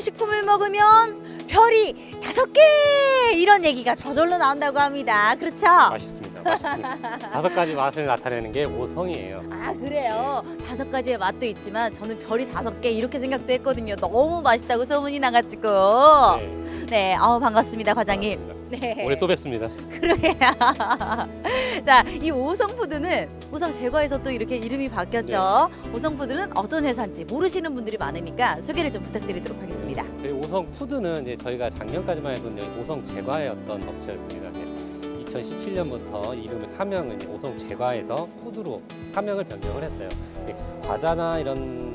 식품을 먹으면 별이 다섯 개 이런 얘기가 저절로 나온다고 합니다. 그렇죠? 맛있습니다. 맛있습니다. 다섯 가지 맛을 나타내는 게 오성이에요. 아 그래요. 다섯 가지의 맛도 있지만 저는 별이 다섯 개 이렇게 생각도 했거든요. 너무 맛있다고 소문이 나가지고. 네, 네, 아우 반갑습니다, 과장님. 반갑습니다. 네. 올해 또 뵙습니다. 그러게요. 자, 이 오성푸드는 오성 제과에서 또 이렇게 이름이 바뀌었죠. 오성푸드는 어떤 회사인지 모르시는 분들이 많으니까 소개를 좀 부탁드리도록 하겠습니다. 저희 오성 푸드는 이제 저희가 작년까지만 해도 이제 오성 제과의 어떤 업체였습니다. 2017년부터 이름을 사명을 이제 오성 제과에서 푸드로 사명을 변경을 했어요. 근데 과자나 이런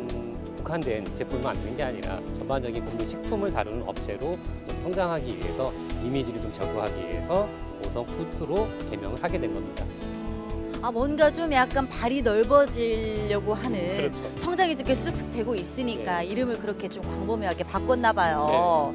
국한된 제품을 만드는 게 아니라 전반적인 국민 식품을 다루는 업체로 좀 성장하기 위해서 이미지를 좀 전구하기 위해서 오성 푸드로 개명을 하게 된 겁니다. 아, 뭔가 좀 약간 발이 넓어지려고 하는 그렇죠. 성장이 이렇게 쑥쑥 되고 있으니까 이름을 그렇게 좀 광범위하게 바꿨나 봐요.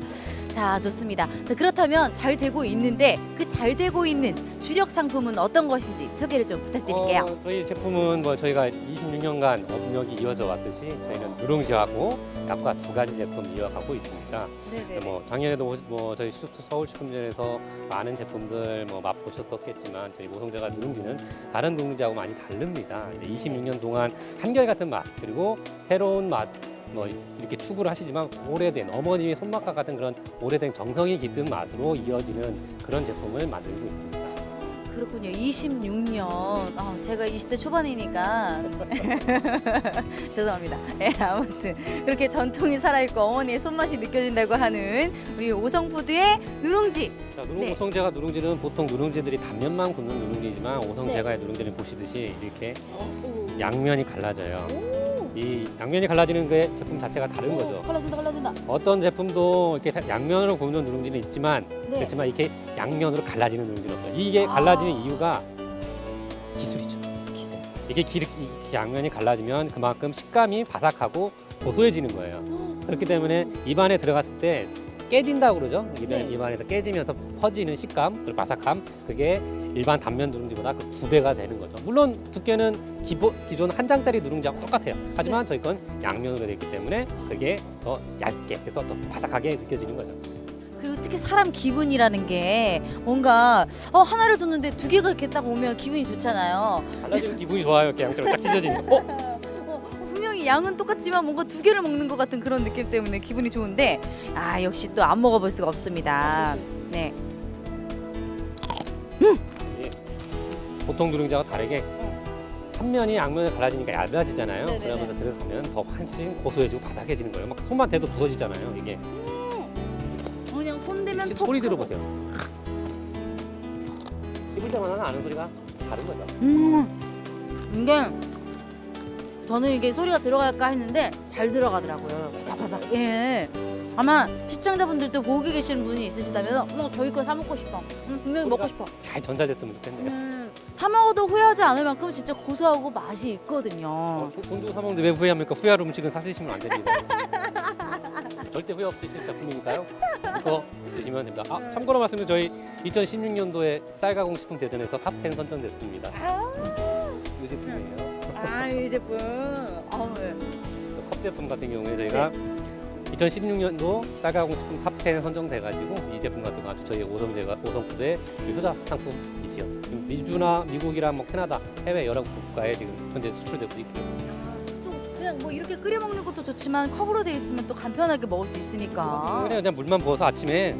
자, 좋습니다. 자, 그렇다면 잘 되고 있는데 그 잘 되고 있는 주력 상품은 어떤 것인지 소개를 좀 부탁드릴게요. 어, 저희 제품은 뭐 저희가 26년간 업력이 이어져 왔듯이 저희는 누룽지하고 약과 두 가지 제품 이어가고 있습니다. 네네. 뭐 작년에도 뭐- 뭐 저희 슈- 서울식품전에서 많은 제품들 뭐 맛보셨었겠지만 저희 모성제가 누룽지는 다른 누룽지하고 많이 다릅니다. 26년 동안 한결같은 맛 그리고 새로운 맛. 뭐 이렇게 추구를 하시지만 오래된 어머님의 손맛과 같은 그런 오래된 정성이 깃든 맛으로 이어지는 그런 제품을 만들고 있습니다. 그렇군요. 26년. 아, 제가 20대 초반이니까 죄송합니다. 예, 아무튼 그렇게 전통이 살아있고 어머니의 손맛이 느껴진다고 하는 우리 오성푸드의 누룽지. 자, 누룽 네. 오성제가 누룽지는 보통 누룽지들이 단면만 굽는 누룽지지만 네. 오성제가의 누룽지는 보시듯이 이렇게 오. 양면이 갈라져요. 오. 이 양면이 갈라지는 게 제품 자체가 다른 거죠. 갈라진다, 갈라진다. 어떤 제품도 이렇게 다- 양면으로 굽는 누룽지는 있지만 네. 그렇지만 이렇게 양면으로 갈라지는 누룽지는 없어요. 이게 아. 갈라지는 이유가 기술이죠. 기술. 이게 기, 이렇게 양면이 갈라지면 그만큼 식감이 바삭하고 고소해지는 거예요. 그렇기 때문에 입안에 들어갔을 때 깨진다고 그러죠. 입안, 네. 입안에서 깨지면서 퍼지는 식감, 그리고 바삭함, 그게 일반 단면 누룽지보다 그 두 배가 되는 거죠. 물론 두께는 기본, 기존 한 장짜리 누룽지하고 똑같아요. 하지만 저희 건 양면으로 되어 있기 때문에 그게 더 얇게 해서 더 바삭하게 느껴지는 거죠. 그리고 특히 사람 기분이라는 게 뭔가 어 하나를 줬는데 두 개가 이렇게 딱 오면 기분이 좋잖아요. 달라지는 기분이 좋아요. 이렇게 양쪽으로 쫙 찢어지는 거. 어? 어, 양은 똑같지만 뭔가 두 개를 먹는 것 같은 그런 느낌 때문에 기분이 좋은데 아 역시 또 안 먹어볼 수가 없습니다. 네. 이게 보통 누룽지와 다르게 한 면이 양면을 갈라지니까 얇아지잖아요. 네네네. 그러면서 들어가면 더 훨씬 고소해지고 바삭해지는 거예요. 막 손만 대도 부서지잖아요. 이게 그냥 손 대면 혹시 톡 소리. 들어보세요. 씹을 때마다 나는 소리가 다른 거죠. 음 이게 저는 이게 소리가 들어갈까 했는데 잘 들어가더라고요. 바삭바삭. 예. 아마 시청자분들도 보고 계시는 분이 있으시다면 어 저희 거 사 먹고 싶어. 음, 분명히 먹고 싶어. 잘 전달됐으면 좋겠네요. 음, 사 먹어도 후회하지 않을 만큼 진짜 고소하고 맛이 있거든요. 어, 돈 주고 사 먹는데 왜 후회합니까? 후회할 음식은 사시면 안 됩니다. 절대 후회 없으실 작품이니까요. 이거 드시면 됩니다. 아, 참고로 말씀드리면 저희 2016년도에 쌀 가공식품 대전에서 탑10 선정됐습니다. 아, 이 제품. 아, 네. 그컵 제품 같은 경우에 저희가 2016년도 쌀가공식품 탑10 선정돼가지고 이 제품 같은 거 아주 저희 오성제가 오성푸드의 효자 상품이지요. 지금 미주나 미국이랑 뭐 캐나다 해외 여러 국가에 지금 현재 수출되고 있고요. 또 그냥 뭐 이렇게 끓여 먹는 것도 좋지만 컵으로 돼 있으면 또 간편하게 먹을 수 있으니까. 그냥 그냥 물만 부어서 아침에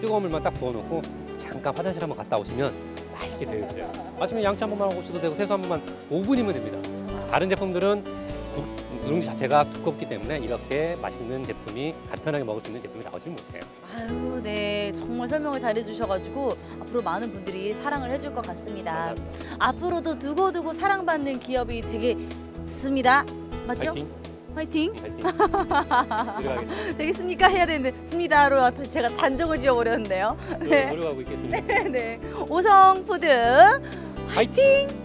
뜨거운 물만 딱 부어놓고 잠깐 화장실 한번 갔다 오시면 맛있게 되어 있어요. 아침에 양치 한 번만 하고 오셔도 되고 세수 한 번만 5분이면 됩니다. 다른 제품들은 국- 누룽지 자체가 두껍기 때문에 이렇게 맛있는 제품이 간편하게 먹을 수 있는 제품이 나오질 못해요. 아유, 네. 정말 설명을 잘해 주셔가지고 앞으로 많은 분들이 사랑을 해줄 것 같습니다. 앞으로도 두고두고 사랑받는 기업이 되겠습니다. 맞죠? 파이팅! 화이팅! 파이팅! 노력하겠습니다. 되겠습니까? 해야 되는데 습니다로 제가 단정을 지어버렸는데요. 노력- 네. 노력하고 있겠습니다. 네. 오성푸드 파이팅!